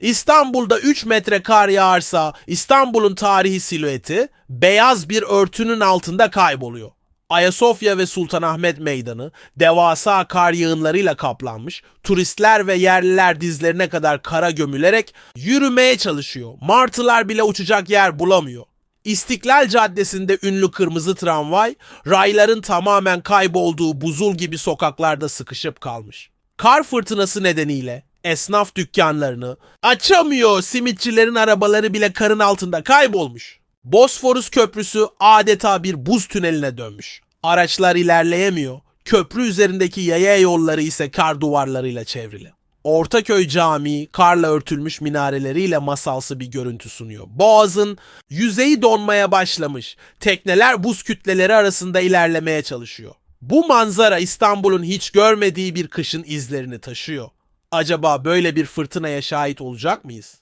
İstanbul'da 3 metre kar yağarsa İstanbul'un tarihi silüeti beyaz bir örtünün altında kayboluyor. Ayasofya ve Sultanahmet Meydanı devasa kar yığınlarıyla kaplanmış, turistler ve yerliler dizlerine kadar kara gömülerek yürümeye çalışıyor. Martılar bile uçacak yer bulamıyor. İstiklal Caddesi'nde ünlü kırmızı tramvay, rayların tamamen kaybolduğu buzul gibi sokaklarda sıkışıp kalmış. Kar fırtınası nedeniyle esnaf dükkanlarını açamıyor, simitçilerin arabaları bile karın altında kaybolmuş. Bosforus Köprüsü adeta bir buz tüneline dönmüş. Araçlar ilerleyemiyor. Köprü üzerindeki yaya yolları ise kar duvarlarıyla çevrili. Ortaköy Camii karla örtülmüş minareleriyle masalsı bir görüntü sunuyor. Boğazın yüzeyi donmaya başlamış. Tekneler buz kütleleri arasında ilerlemeye çalışıyor. Bu manzara İstanbul'un hiç görmediği bir kışın izlerini taşıyor. Acaba böyle bir fırtınaya şahit olacak mıyız?